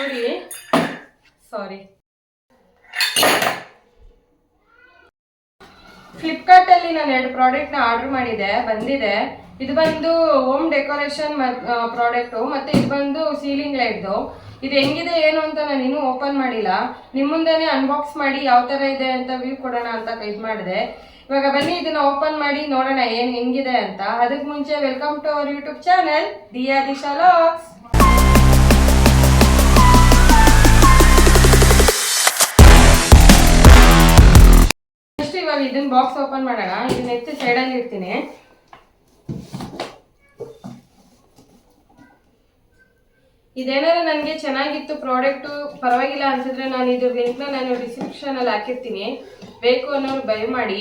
ನೋಡಿ. ಸಾರಿ ಫ್ಲಿಪ್ಕಾರ್ಟ್ ಅಲ್ಲಿ ನಾನು ಎರಡು ಪ್ರಾಡಕ್ಟ್ನ ಆರ್ಡರ್ ಮಾಡಿದೆ, ಬಂದಿದೆ. ಇದು ಬಂದು ಹೋಮ್ ಡೆಕೋರೇಷನ್ ಪ್ರಾಡಕ್ಟ್ ಮತ್ತೆ ಇದು ಬಂದು ಸೀಲಿಂಗ್ ಲೈಟ್ದು ಇದು ಹೆಂಗಿದೆ, ಏನು ಅಂತ ನಾನು ಇನ್ನೂ ಓಪನ್ ಮಾಡಿಲ್ಲ. ನಿಮ್ಮ ಮುಂದೆನೆ ಅನ್ಬಾಕ್ಸ್ ಮಾಡಿ ಯಾವ ತರ ಇದೆ ಅಂತ ವ್ಯೂ ಕೊಡೋಣ ಅಂತ ಇದು ಮಾಡಿದೆ. ಇವಾಗ ಬನ್ನಿ, ಇದನ್ನ ಓಪನ್ ಮಾಡಿ ನೋಡೋಣ ಏನು ಹೆಂಗಿದೆ ಅಂತ. ಅದಕ್ಕೆ ಮುಂಚೆ welcome to our YouTube channel Diya Disha LOX ಇವಾಗ ಇದನ್ನ ಬಾಕ್ಸ್ ಓಪನ್ ಮಾಡೋಣ. ಇದನ್ನ ಎತ್ತಿ ಸೈಡಲ್ಲಿ ಇರ್ತೀನಿ. ಇದೇನಾದ್ರು ನನಗೆ ಚೆನ್ನಾಗಿತ್ತು ಪ್ರಾಡಕ್ಟು ಪರವಾಗಿಲ್ಲ ಅನ್ಸಿದ್ರೆ ನಾನು ಇದು ಲಿಂಕ್ನ ನಾನು ಡಿಸ್ಕ್ರಿಪ್ಷನ್ ಅಲ್ಲಿ ಹಾಕಿರ್ತೀನಿ. ಬೇಕು ಅನ್ನೋರು ಬೈ ಮಾಡಿ.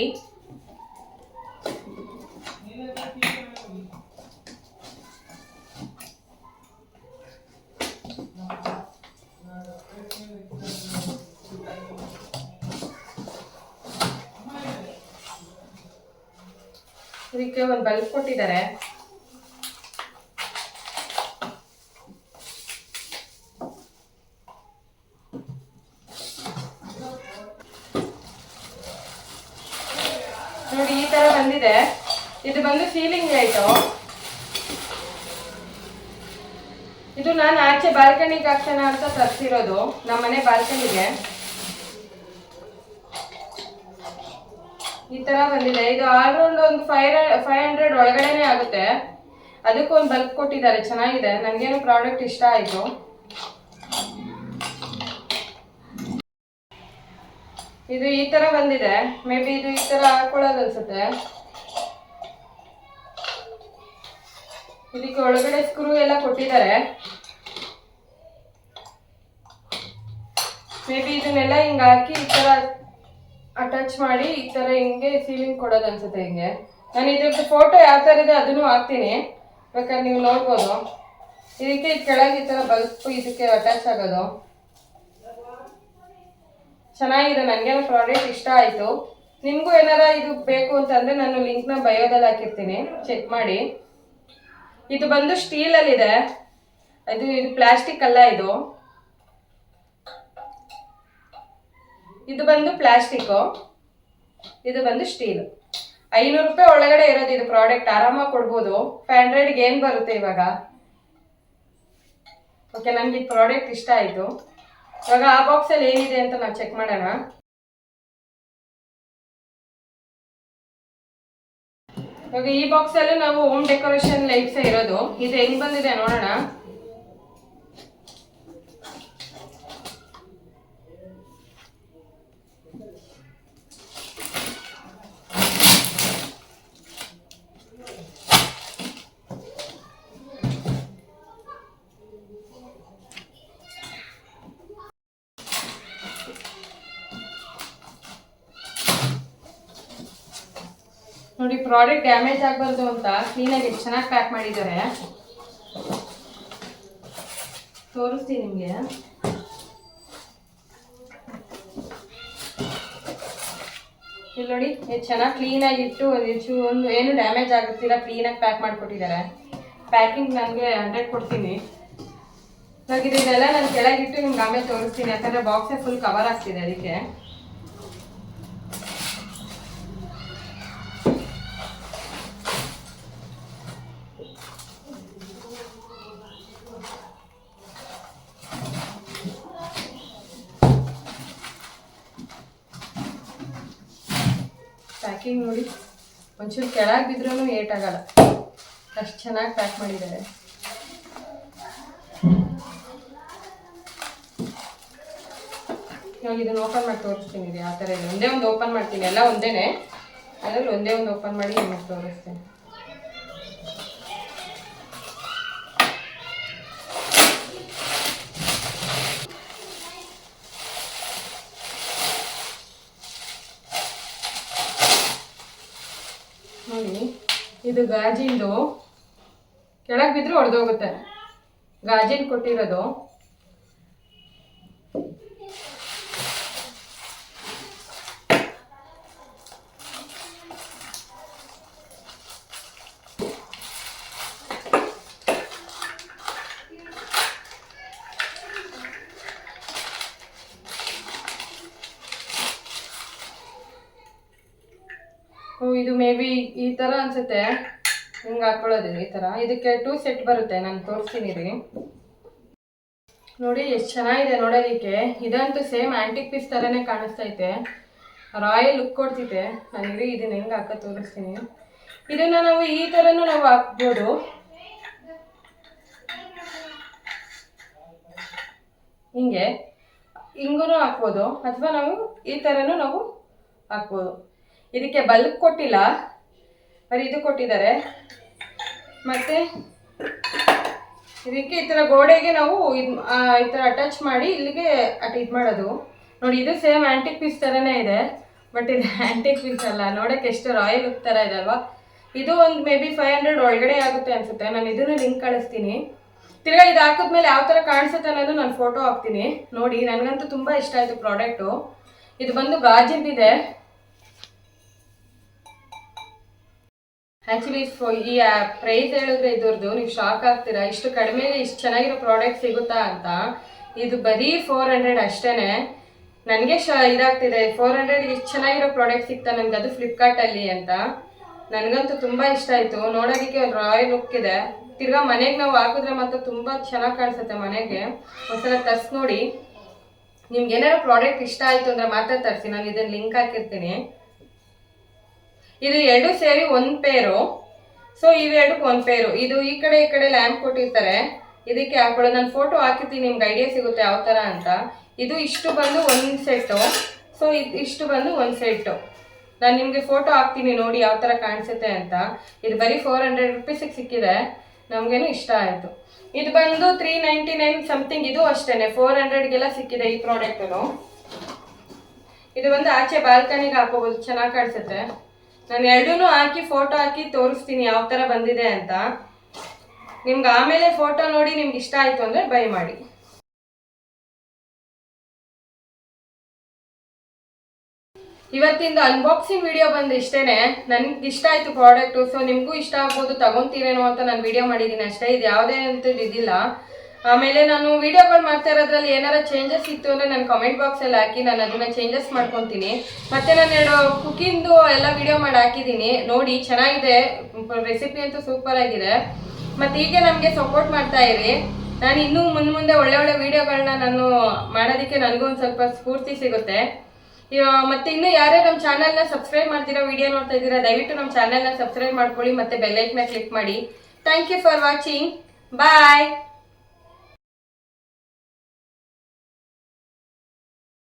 ಇದಕ್ಕೆ ಒಂದು ಬಲ್ಬ್ ಕೊಟ್ಟಿದ್ದಾರೆ. ನೋಡಿ, ಈ ತರ ಬಂದಿದೆ. ಇದು ಬಂದು ಸೀಲಿಂಗ್ ಲೈಟು ಇದು ನಾನು ಆಚೆ ಬಾಲ್ಕನಿಗೆ ಹಾಕ್ಸೋಣ ಅಂತ ತರಿಸಿರೋದು, ನಮ್ಮನೆ ಬಾಲ್ಕನಿಗೆ ಈ ತರ ಬಂದಿದೆ. ಇದು ಆಲ್ರೌಂಡ್ ಒಂದು ಫೈವ್ ಫೈವ್ ಹಂಡ್ರೆಡ್ ಒಳಗಡೆನೆ ಆಗುತ್ತೆ. ಅದಕ್ಕೂ ಒಂದು ಬಲ್ಕ್ ಕೊಟ್ಟಿದ್ದಾರೆ. ಚೆನ್ನಾಗಿದೆ. ನನಗೇನು ಪ್ರಾಡಕ್ಟ್ ಇಷ್ಟ ಆಯಿತು. ಇದು ಈ ತರ ಬಂದಿದೆ. ಮೇ ಬಿ ಇದು ಈ ತರ ಹಾಕೊಳ್ಳೋದು ಅನ್ಸುತ್ತೆ. ಇದಕ್ಕೆ ಒಳಗಡೆ ಸ್ಕ್ರೂ ಎಲ್ಲ ಕೊಟ್ಟಿದ್ದಾರೆ. ಮೇ ಬಿ ಇದನ್ನೆಲ್ಲ ಹಿಂಗೆ ಹಾಕಿ ಈ ತರ ಅಟ್ಯಾಚ್ ಮಾಡಿ ಈ ತರ ಹಿಂಗೆ ಸೀಲಿಂಗ್ ಕೊಡೋದು ಅನ್ಸುತ್ತೆ ಹಿಂಗೆ. ನಾನು ಇದ್ರದ್ದು ಫೋಟೋ ಯಾವ ಥರ ಇದೆ ಅದನ್ನು ಹಾಕ್ತೀನಿ. ಬೇಕಾದ್ರೆ ನೀವು ನೋಡ್ಬೋದು. ಇದಕ್ಕೆ ಕೆಳಗೆ ಈ ತರ ಬಲ್ಪ್ ಇದಕ್ಕೆ ಅಟ್ಯಾಚ್ ಆಗೋದು. ಚೆನ್ನಾಗಿದೆ ನನಗೇನು ಪ್ರಾಡಕ್ಟ್ ಇಷ್ಟ ಆಯಿತು. ನಿಮಗೂ ಏನಾರ ಇದು ಬೇಕು ಅಂತಂದರೆ ನಾನು ಲಿಂಕ್ನ ಬಯೋದಲ್ಲಿ ಹಾಕಿರ್ತೀನಿ. ಚೆಕ್ ಮಾಡಿ. ಇದು ಬಂದು ಸ್ಟೀಲಲ್ಲಿದೆ ಅದು ಇದು ಪ್ಲಾಸ್ಟಿಕ್ ಅಲ್ಲ ಇದು. ಇದು ಬಂದು ಪ್ಲಾಸ್ಟಿಕ್ಕು ಇದು ಬಂದು ಸ್ಟೀಲ್. ಐನೂರು ರೂಪಾಯಿ ಒಳಗಡೆ ಇರೋದು ಇದು ಪ್ರಾಡಕ್ಟ್ ಆರಾಮಾಗಿ ಕೊಡ್ಬೋದು. ಫೈವ್ ಹಂಡ್ರೆಡ್ಗೆ ಏನು ಬರುತ್ತೆ ಇವಾಗ? ಓಕೆ ನನಗೆ ಈ ಪ್ರಾಡಕ್ಟ್ ಇಷ್ಟ ಆಯಿತು. ಇವಾಗ ಆ ಬಾಕ್ಸಲ್ಲಿ ಏನಿದೆ ಅಂತ ನಾವು ಚೆಕ್ ಮಾಡೋಣ. ಇವಾಗ ಈ ಬಾಕ್ಸಲ್ಲೂ ನಾವು ಹೋಮ್ ಡೆಕೋರೇಷನ್ ಲೈಫ್ಸೇ ಇರೋದು. ಇದು ಹೆಂಗೆ ಬಂದಿದೆ ನೋಡೋಣ. ನೋಡಿ ಪ್ರಾಡಕ್ಟ್ ಡ್ಯಾಮೇಜ್ ಆಗಬಾರ್ದು ಅಂತ ಕ್ಲೀನಾಗಿ ಚೆನ್ನಾಗಿ ಪ್ಯಾಕ್ ಮಾಡಿದ್ದಾರೆ. ತೋರಿಸ್ತೀನಿ ನಿಮಗೆ. ಇಲ್ಲಿ ನೋಡಿ ಚೆನ್ನಾಗಿ ಕ್ಲೀನಾಗಿ ಇಟ್ಟು ಹೆಚ್ಚು ಒಂದು ಏನು ಡ್ಯಾಮೇಜ್ ಆಗುತ್ತಿಲ್ಲ ಕ್ಲೀನಾಗಿ ಪ್ಯಾಕ್ ಮಾಡಿಕೊಟ್ಟಿದ್ದಾರೆ. ಪ್ಯಾಕಿಂಗ್ ನನಗೆ ಹಂಡ್ರೆಡ್ ಕೊಡ್ತೀನಿ. ಇವಾಗ ಇದೆಲ್ಲ ನಾನು ಕೆಳಗಿಟ್ಟು ನಿಮ್ಗೆ ಆಮೇಲೆ ತೋರಿಸ್ತೀನಿ, ಯಾಕಂದರೆ ಬಾಕ್ಸೇ ಫುಲ್ ಕವರ್ ಆಗ್ತಿದೆ ಅದಕ್ಕೆ. ಪ್ಯಾಕಿಂಗ್ ನೋಡಿ. ಒಂಚೂರು ಕೆಳಗೆ ಬಿದ್ರೂ ಏಟ್ ಆಗಲ್ಲ. ಅಷ್ಟು ಚೆನ್ನಾಗಿ ಪ್ಯಾಕ್ ಮಾಡಿದ್ದಾರೆ. ಇವಾಗ ಇದನ್ನು ಓಪನ್ ಮಾಡಿ ತೋರಿಸ್ತೀನಿ ಇದು ಯಾವ ಥರ ಇದೆ. ಒಂದೇ ಒಂದು ಓಪನ್ ಮಾಡ್ತೀನಿ. ಎಲ್ಲ ಒಂದೇನೆ. ಅದರಲ್ಲಿ ಒಂದೇ ಒಂದು ಓಪನ್ ಮಾಡಿ ನಿಮಗೆ ತೋರಿಸ್ತೀನಿ. ಇದು ಗಾಜಿಂದು ಕೆಳಗೆ ಬಿದ್ದರೆ ಹೊಡೆದೋಗುತ್ತೆ ಗಾಜಿನ ಕೊಟ್ಟಿರೋದು ಇದು ಮೇ ಬಿ ಈ ಥರ ಅನ್ಸುತ್ತೆ. ಹಿಂಗೆ ಹಾಕೊಳ್ಳೋದು ಈ ಥರ ಇದಕ್ಕೆ ಟೂ ಸೆಟ್ ಬರುತ್ತೆ. ನಾನು ತೋರಿಸ್ತೀನಿ ರೀ. ನೋಡಿ, ಎಷ್ಟು ಚೆನ್ನಾಗಿದೆ ನೋಡೋದಕ್ಕೆ ಇದಂತೂ ಸೇಮ್ ಆಂಟಿಕ್ ಪೀಸ್ ಥರನೇ ಕಾಣಿಸ್ತೈತೆ. ರಾಯಲ್ ಲುಕ್ ಕೊಡ್ತಿದೆ. ನನಗೆ ಇದನ್ನ ಹೆಂಗೆ ಹಾಕ ತೋರಿಸ್ತೀನಿ. ಇದನ್ನ ನಾವು ಈ ಥರನೂ ನಾವು ಹಾಕ್ಬೋದು. ಹಿಂಗೆ. ಹಿಂಗೂ ಹಾಕ್ಬೋದು. ಅಥವಾ ನಾವು ಈ ಥರನೂ ನಾವು ಹಾಕ್ಬೋದು. ಇದಕ್ಕೆ ಬಲ್ಬ್ ಕೊಟ್ಟಿಲ್ಲ. ಬರೀ ಇದು ಕೊಟ್ಟಿದ್ದಾರೆ. ಮತ್ತು ಇದಕ್ಕೆ ಈ ಥರ ಗೋಡೆಗೆ ನಾವು ಈ ಥರ ಅಟ್ಯಾಚ್ ಮಾಡಿ ಇಲ್ಲಿಗೆ ಅಟ್, ಇದು ಮಾಡೋದು. ನೋಡಿ, ಇದು ಸೇಮ್ ಆ್ಯಂಟಿಕ್ ಪೀಸ್ ಥರನೇ ಇದೆ. ಬಟ್ ಇದು ಆ್ಯಂಟಿಕ್ ಪೀಸ್ ಅಲ್ಲ. ನೋಡೋಕ್ಕೆ ಎಷ್ಟು ರಾಯಲ್ ಲುಕ್ ಥರ ಇದೆ ಅಲ್ವಾ? ಇದು ಒಂದು ಮೇ ಬಿ ಫೈವ್ ಹಂಡ್ರೆಡ್ ಒಳಗಡೆ ಆಗುತ್ತೆ ಅನ್ಸುತ್ತೆ. ನಾನು ಇದನ್ನು ಲಿಂಕ್ ಕಳಿಸ್ತೀನಿ. ತಿರ್ಗಾ ಇದು ಹಾಕಿದ್ಮೇಲೆ ಯಾವ ಥರ ಕಾಣಿಸುತ್ತೆ ಅನ್ನೋದು ನಾನು ಫೋಟೋ ಹಾಕ್ತೀನಿ. ನೋಡಿ, ನನಗಂತೂ ತುಂಬ ಇಷ್ಟ ಆಯಿತು ಪ್ರಾಡಕ್ಟು ಇದು ಬಂದು ಗಾಜಿಂದಿದೆ. ಆ್ಯಕ್ಚುಲಿ ಈ ಪ್ರೈಸ್ ಹೇಳಿದ್ರೆ ಇದ್ರದ್ದು, ನೀವು ಶಾಕ್ ಆಗ್ತೀರಾ? ಇಷ್ಟು ಕಡಿಮೆ ಇಷ್ಟು ಚೆನ್ನಾಗಿರೋ ಪ್ರಾಡಕ್ಟ್ ಸಿಗುತ್ತಾ ಅಂತ, ಇದು ಬರೀ ಫೋರ್ ಹಂಡ್ರೆಡ್ ಅಷ್ಟೇ ನನಗೆ ಶ ಇದಾಗ್ತಿದೆ. ಫೋರ್ ಹಂಡ್ರೆಡ್ ಇಷ್ಟು ಚೆನ್ನಾಗಿರೋ ಪ್ರಾಡಕ್ಟ್ ಸಿಗ್ತಾ ನನಗೆ, ಅದು ಫ್ಲಿಪ್ಕಾರ್ಟಲ್ಲಿ ಅಂತ. ನನಗಂತೂ ತುಂಬ ಇಷ್ಟ ಆಯಿತು. ನೋಡೋದಕ್ಕೆ ಒಂದು ರಾಯಲ್ ಲುಕ್ ಇದೆ. ತಿರ್ಗಾ ಮನೆಗೆ ನಾವು ಹಾಕಿದ್ರೆ ಮಾತ್ರ ತುಂಬ ಚೆನ್ನಾಗಿ ಕಾಣಿಸುತ್ತೆ ಮನೆಗೆ. ಒಂದ್ಸಲ ತರಿಸಿ ನೋಡಿ. ನಿಮ್ಗೆ ಏನಾದ್ರು ಪ್ರಾಡಕ್ಟ್ ಇಷ್ಟ ಆಯಿತು ಅಂದರೆ ಮಾತ್ರ ತರಿಸಿ. ನಾನು ಇದನ್ನು ಲಿಂಕ್ ಹಾಕಿರ್ತೀನಿ. ಇದು ಎರಡು ಸೇರಿ ಒಂದು ಪೇರು ಸೊ ಇವೆರಡಕ್ಕೆ ಒಂದು ಪೇರು ಇದು ಈ ಕಡೆ ಈ ಕಡೆ ಲ್ಯಾಂಪ್ ಕೊಟ್ಟಿರ್ತಾರೆ. ಇದಕ್ಕೆ ಹಾಕೊಳ್ಳೋದು. ನಾನು ಫೋಟೋ ಹಾಕಿರ್ತೀನಿ. ನಿಮ್ಗೆ ಐಡಿಯಾ ಸಿಗುತ್ತೆ ಯಾವ ಥರ ಅಂತ. ಇದು ಇಷ್ಟು ಬಂದು ಒಂದು ಸೆಟ್ಟು ಸೊ ಇದು ಇಷ್ಟು ಬಂದು ಒಂದು ಸೆಟ್ಟು ನಾನು ನಿಮಗೆ ಫೋಟೋ ಹಾಕ್ತೀನಿ. ನೋಡಿ ಯಾವ ಥರ ಕಾಣಿಸುತ್ತೆ ಅಂತ. ಇದು ಬರೀ ಫೋರ್ ಹಂಡ್ರೆಡ್ ರುಪೀಸಿಗೆ ಸಿಕ್ಕಿದೆ. ನಮಗೇನು ಇಷ್ಟ ಆಯಿತು. ಇದು ಬಂದು ತ್ರೀ ನೈಂಟಿ ನೈನ್ ಸಮಥಿಂಗ್ ಇದು ಅಷ್ಟೇ ಫೋರ್ ಹಂಡ್ರೆಡ್ಗೆಲ್ಲ ಸಿಕ್ಕಿದೆ ಈ ಪ್ರಾಡಕ್ಟು ಇದು ಬಂದು ಆಚೆ ಬಾಲ್ಕನಿಗೆ ಹಾಕೋಬೋದು. ಚೆನ್ನಾಗಿ ಕಾಣಿಸುತ್ತೆ. ನಾನು ಎರಡೂ ಹಾಕಿ ಫೋಟೋ ಹಾಕಿ ತೋರಿಸ್ತೀನಿ ಯಾವ ಥರ ಬಂದಿದೆ ಅಂತ. ನಿಮ್ಗೆ ಆಮೇಲೆ ಫೋಟೋ ನೋಡಿ ನಿಮ್ಗೆ ಇಷ್ಟ ಆಯಿತು ಅಂದರೆ ಬೈ ಮಾಡಿ. ಇವತ್ತಿಂದ ಅನ್ಬಾಕ್ಸಿಂಗ್ ವಿಡಿಯೋ ಬಂದು ಇಷ್ಟೇನೆ. ನನಗೆ ಇಷ್ಟ ಆಯಿತು ಪ್ರಾಡಕ್ಟು ಸೊ ನಿಮಗೂ ಇಷ್ಟ ಆಗ್ಬೋದು, ತಗೊಂತೀರೇನೋ ಅಂತ ನಾನು ವಿಡಿಯೋ ಮಾಡಿದ್ದೀನಿ ಅಷ್ಟೇ. ಇದು ಯಾವುದೇ ಅಂತ ಇದಿಲ್ಲ. ಆಮೇಲೆ ನಾನು ವಿಡಿಯೋಗಳು ಮಾಡ್ತಾ ಇರೋದ್ರಲ್ಲಿ ಏನಾರ ಚೇಂಜಸ್ ಇತ್ತು ಅಂದರೆ ನಾನು ಕಮೆಂಟ್ ಬಾಕ್ಸಲ್ಲಿ ಹಾಕಿ ನಾನು ಅದನ್ನ ಚೇಂಜಸ್ ಮಾಡ್ಕೊತೀನಿ. ಮತ್ತು ನಾನು ಎರಡು ಕುಕಿಂಗ್ದು ಎಲ್ಲ ವಿಡಿಯೋ ಮಾಡಿ ಹಾಕಿದ್ದೀನಿ. ನೋಡಿ, ಚೆನ್ನಾಗಿದೆ. ರೆಸಿಪಿ ಅಂತೂ ಸೂಪರ್ ಆಗಿದೆ. ಮತ್ತು ಹೀಗೆ ನಮಗೆ ಸಪೋರ್ಟ್ ಮಾಡ್ತಾ ಇರಿ. ನಾನು ಇನ್ನೂ ಮುಂದೆ ಮುಂದೆ ಒಳ್ಳೆ ಒಳ್ಳೆ ವಿಡಿಯೋಗಳನ್ನ ನಾನು ಮಾಡೋದಕ್ಕೆ ನನಗೂ ಒಂದು ಸ್ವಲ್ಪ ಸ್ಫೂರ್ತಿ ಸಿಗುತ್ತೆ. ಮತ್ತೆ ಇನ್ನು ಯಾರೇ ನಮ್ಮ ಚಾನಲ್ನ ಸಬ್ಸ್ಕ್ರೈಬ್ ಮಾಡ್ತೀರಾ ವಿಡಿಯೋ ನೋಡ್ತಾ ಇದ್ದೀರಾ, ದಯವಿಟ್ಟು ನಮ್ಮ ಚಾನಲ್ನ ಸಬ್ಸ್ಕ್ರೈಬ್ ಮಾಡ್ಕೊಳ್ಳಿ, ಮತ್ತೆ ಬೆಲ್ಲೈಟ್ನ ಕ್ಲಿಕ್ ಮಾಡಿ. Thank you for watching bye